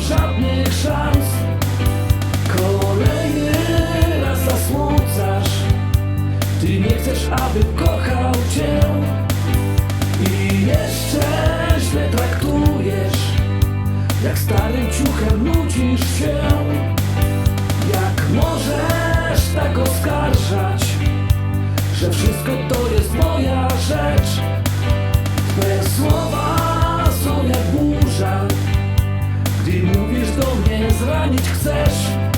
żadnych szans. Kolejny raz zasmucasz. Ty nie chcesz, abym kochał cię. I jeszcze źle traktujesz. Jak starym ciuchem nudzisz się. Jak możesz tak oskarżać Że wszystko to jest do mnie zranić chcesz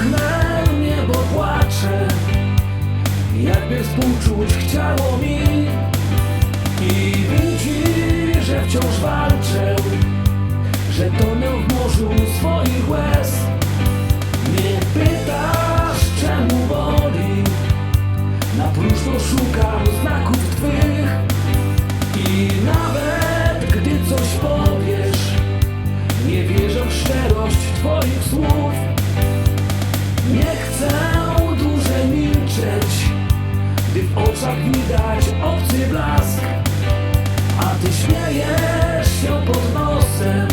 Oknem niebo płacze. Jakby współczuć chciało mi. I widzi, że wciąż walczę Że tonę w morzu swoich łez oczach widać obcy blask, a ty śmiejesz się pod nosem,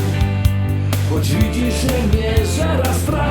choć widzisz, że mnie żera strach.